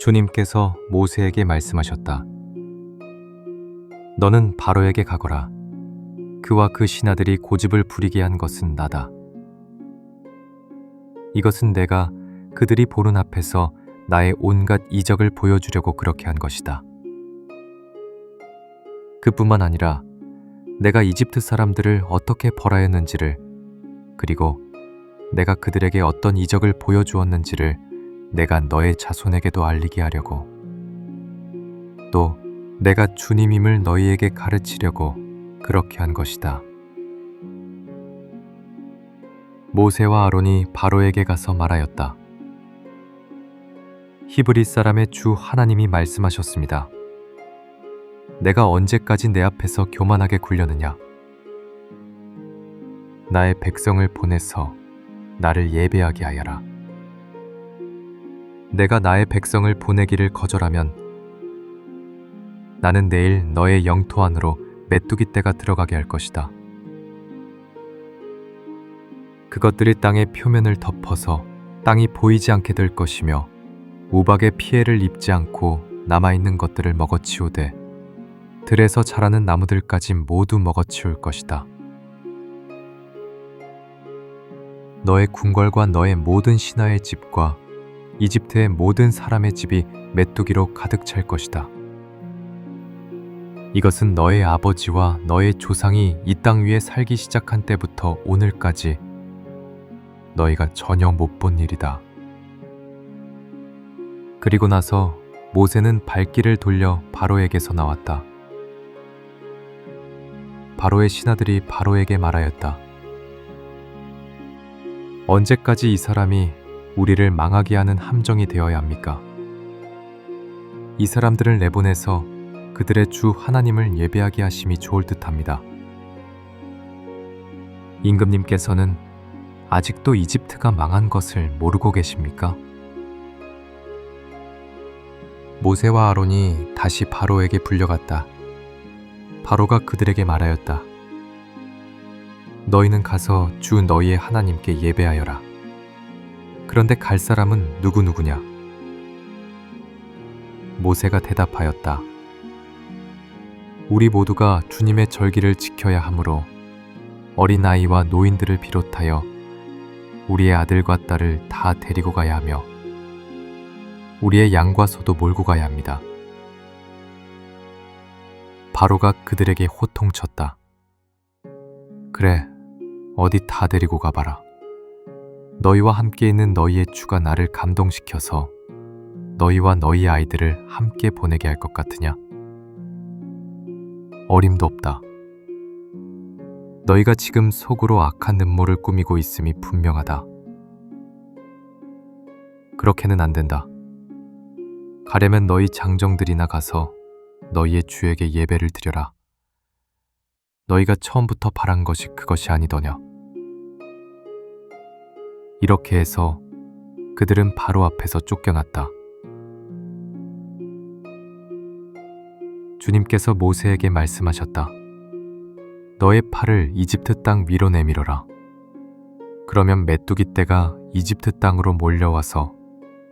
주님께서 모세에게 말씀하셨다. 너는 바로에게 가거라. 그와 그 신하들이 고집을 부리게 한 것은 나다. 이것은 내가 그들이 보는 앞에서 나의 온갖 이적을 보여주려고 그렇게 한 것이다. 그뿐만 아니라 내가 이집트 사람들을 어떻게 벌하였는지를 그리고 내가 그들에게 어떤 이적을 보여주었는지를 내가 너의 자손에게도 알리게 하려고 또 내가 주님임을 너희에게 가르치려고 그렇게 한 것이다. 모세와 아론이 바로에게 가서 말하였다. 히브리 사람의 주 하나님이 말씀하셨습니다. 내가 언제까지 내 앞에서 교만하게 굴려느냐? 나의 백성을 보내서 나를 예배하게 하여라. 내가 나의 백성을 보내기를 거절하면 나는 내일 너의 영토 안으로 메뚜기 떼가 들어가게 할 것이다. 그것들이 땅의 표면을 덮어서 땅이 보이지 않게 될 것이며 우박의 피해를 입지 않고 남아있는 것들을 먹어치우되 들에서 자라는 나무들까지 모두 먹어치울 것이다. 너의 궁궐과 너의 모든 신하의 집과 이집트의 모든 사람의 집이 메뚜기로 가득 찰 것이다. 이것은 너의 아버지와 너의 조상이 이 땅 위에 살기 시작한 때부터 오늘까지 너희가 전혀 못 본 일이다. 그리고 나서 모세는 발길을 돌려 바로에게서 나왔다. 바로의 신하들이 바로에게 말하였다. 언제까지 이 사람이 우리를 망하게 하는 함정이 되어야 합니까? 이 사람들을 내보내서 그들의 주 하나님을 예배하게 하심이 좋을 듯합니다. 임금님께서는 아직도 이집트가 망한 것을 모르고 계십니까? 모세와 아론이 다시 바로에게 불려갔다. 바로가 그들에게 말하였다. 너희는 가서 주 너희의 하나님께 예배하여라. 그런데 갈 사람은 누구누구냐? 모세가 대답하였다. 우리 모두가 주님의 절기를 지켜야 하므로 어린아이와 노인들을 비롯하여 우리의 아들과 딸을 다 데리고 가야 하며 우리의 양과 소도 몰고 가야 합니다. 바로가 그들에게 호통쳤다. 그래, 어디 다 데리고 가봐라. 너희와 함께 있는 너희의 주가 나를 감동시켜서 너희와 너희 아이들을 함께 보내게 할 것 같으냐? 어림도 없다. 너희가 지금 속으로 악한 음모를 꾸미고 있음이 분명하다. 그렇게는 안 된다. 가려면 너희 장정들이나 가서 너희의 주에게 예배를 드려라. 너희가 처음부터 바란 것이 그것이 아니더냐. 이렇게 해서 그들은 바로 앞에서 쫓겨났다. 주님께서 모세에게 말씀하셨다. 너의 팔을 이집트 땅 위로 내밀어라. 그러면 메뚜기 떼가 이집트 땅으로 몰려와서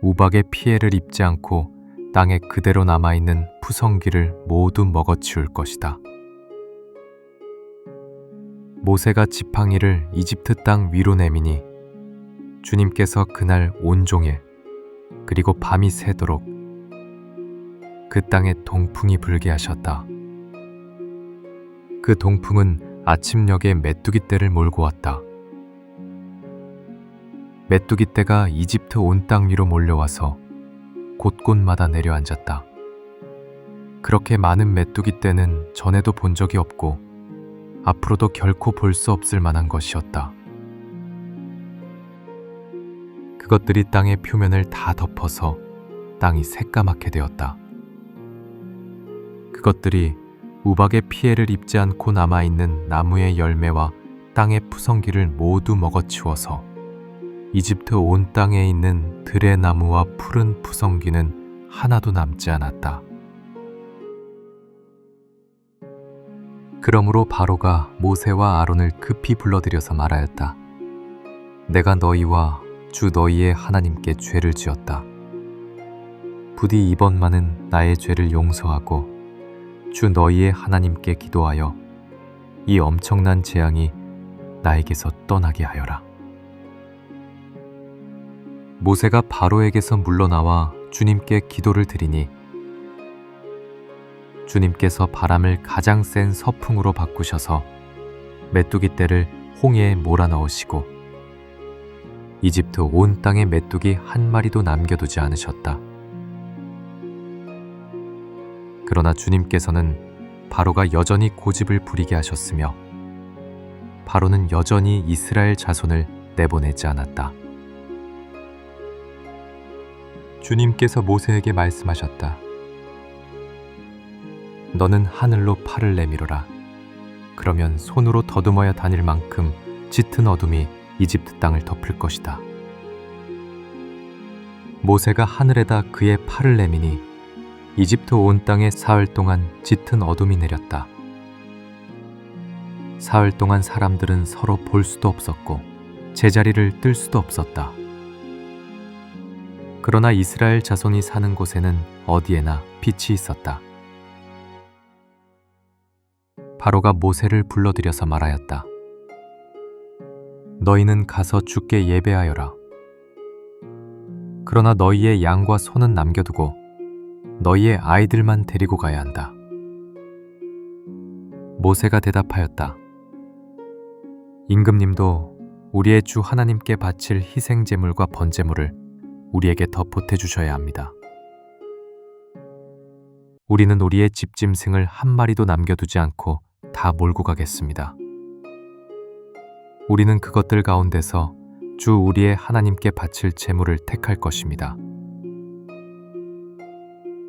우박의 피해를 입지 않고 땅에 그대로 남아있는 푸성기를 모두 먹어치울 것이다. 모세가 지팡이를 이집트 땅 위로 내미니 주님께서 그날 온종일 그리고 밤이 새도록 그 땅에 동풍이 불게 하셨다. 그 동풍은 아침녘에 메뚜기 떼를 몰고 왔다. 메뚜기 떼가 이집트 온 땅 위로 몰려와서 곳곳마다 내려앉았다. 그렇게 많은 메뚜기 떼는 전에도 본 적이 없고 앞으로도 결코 볼 수 없을 만한 것이었다. 그것들이 땅의 표면을 다 덮어서 땅이 새까맣게 되었다. 그것들이 우박의 피해를 입지 않고 남아있는 나무의 열매와 땅의 푸성기를 모두 먹어치워서 이집트 온 땅에 있는 들의 나무와 푸른 푸성기는 하나도 남지 않았다. 그러므로 바로가 모세와 아론을 급히 불러들여서 말하였다. 내가 너희와 주 너희의 하나님께 죄를 지었다. 부디 이번만은 나의 죄를 용서하고 주 너희의 하나님께 기도하여 이 엄청난 재앙이 나에게서 떠나게 하여라. 모세가 바로에게서 물러나와 주님께 기도를 드리니 주님께서 바람을 가장 센 서풍으로 바꾸셔서 메뚜기 떼를 홍해에 몰아넣으시고 이집트 온 땅에 메뚜기 한 마리도 남겨두지 않으셨다. 그러나 주님께서는 바로가 여전히 고집을 부리게 하셨으며 바로는 여전히 이스라엘 자손을 내보내지 않았다. 주님께서 모세에게 말씀하셨다. 너는 하늘로 팔을 내밀어라. 그러면 손으로 더듬어야 다닐 만큼 짙은 어둠이 이집트 땅을 덮을 것이다. 모세가 하늘에다 그의 팔을 내미니 이집트 온 땅에 사흘 동안 짙은 어둠이 내렸다. 사흘 동안 사람들은 서로 볼 수도 없었고 제자리를 뜰 수도 없었다. 그러나 이스라엘 자손이 사는 곳에는 어디에나 빛이 있었다. 바로가 모세를 불러들여서 말하였다. 너희는 가서 주께 예배하여라. 그러나 너희의 양과 소는 남겨두고 너희의 아이들만 데리고 가야 한다. 모세가 대답하였다. 임금님도 우리의 주 하나님께 바칠 희생 제물과 번제물을 우리에게 더 보태 주셔야 합니다. 우리는 우리의 집짐승을 한 마리도 남겨두지 않고 다 몰고 가겠습니다. 우리는 그것들 가운데서 주 우리의 하나님께 바칠 제물을 택할 것입니다.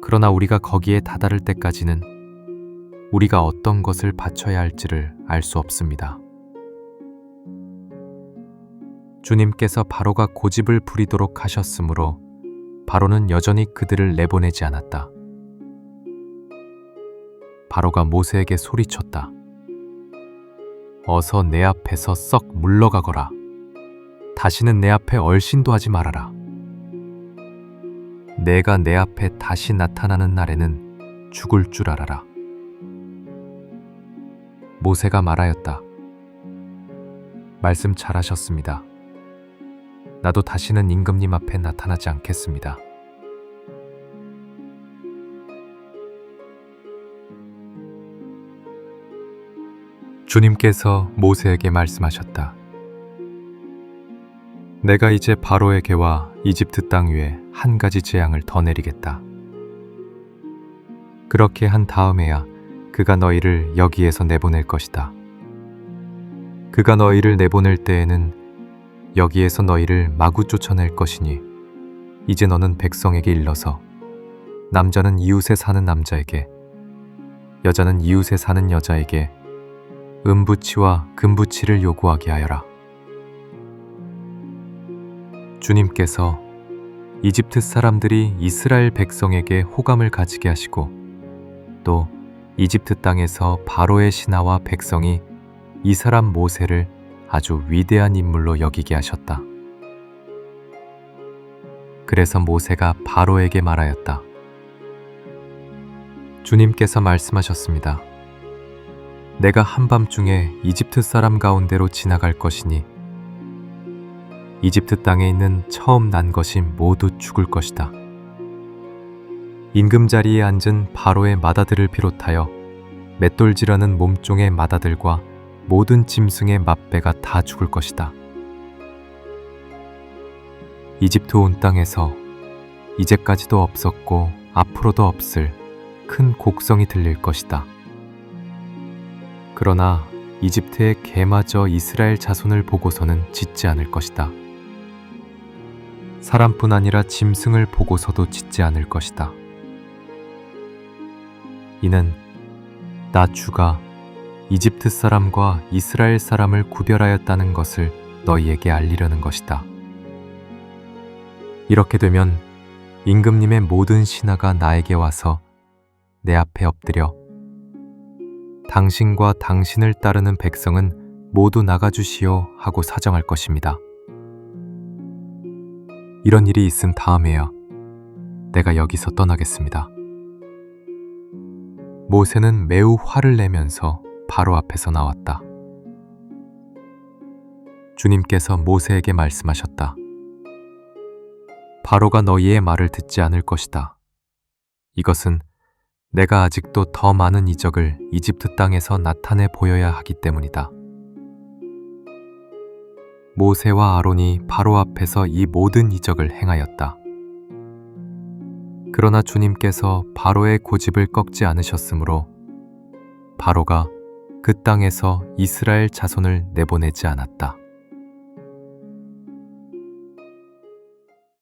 그러나 우리가 거기에 다다를 때까지는 우리가 어떤 것을 바쳐야 할지를 알 수 없습니다. 주님께서 바로가 고집을 부리도록 하셨으므로 바로는 여전히 그들을 내보내지 않았다. 바로가 모세에게 소리쳤다. 어서 내 앞에서 썩 물러가거라. 다시는 내 앞에 얼씬도 하지 말아라. 내가 내 앞에 다시 나타나는 날에는 죽을 줄 알아라. 모세가 말하였다. 말씀 잘하셨습니다. 나도 다시는 임금님 앞에 나타나지 않겠습니다. 주님께서 모세에게 말씀하셨다. 내가 이제 바로에게와 이집트 땅 위에 한 가지 재앙을 더 내리겠다. 그렇게 한 다음에야 그가 너희를 여기에서 내보낼 것이다. 그가 너희를 내보낼 때에는 여기에서 너희를 마구 쫓아낼 것이니 이제 너는 백성에게 일러서 남자는 이웃에 사는 남자에게 여자는 이웃에 사는 여자에게 은부치와 금부치를 요구하게 하여라. 주님께서 이집트 사람들이 이스라엘 백성에게 호감을 가지게 하시고 또 이집트 땅에서 바로의 신하와 백성이 이 사람 모세를 아주 위대한 인물로 여기게 하셨다. 그래서 모세가 바로에게 말하였다. 주님께서 말씀하셨습니다. 내가 한밤중에 이집트 사람 가운데로 지나갈 것이니 이집트 땅에 있는 처음 난 것이 모두 죽을 것이다. 임금 자리에 앉은 바로의 마다들을 비롯하여 맷돌질하는 몸종의 마다들과 모든 짐승의 맛배가 다 죽을 것이다. 이집트 온 땅에서 이제까지도 없었고 앞으로도 없을 큰 곡성이 들릴 것이다. 그러나 이집트의 개마저 이스라엘 자손을 보고서는 짓지 않을 것이다. 사람뿐 아니라 짐승을 보고서도 짓지 않을 것이다. 이는 나 주가 이집트 사람과 이스라엘 사람을 구별하였다는 것을 너희에게 알리려는 것이다. 이렇게 되면 임금님의 모든 신하가 나에게 와서 내 앞에 엎드려 당신과 당신을 따르는 백성은 모두 나가주시오 하고 사정할 것입니다. 이런 일이 있은 다음에야 내가 여기서 떠나겠습니다. 모세는 매우 화를 내면서 바로 앞에서 나왔다. 주님께서 모세에게 말씀하셨다. 바로가 너희의 말을 듣지 않을 것이다. 이것은 내가 아직도 더 많은 이적을 이집트 땅에서 나타내 보여야 하기 때문이다. 모세와 아론이 바로 앞에서 이 모든 이적을 행하였다. 그러나 주님께서 바로의 고집을 꺾지 않으셨으므로 바로가 그 땅에서 이스라엘 자손을 내보내지 않았다.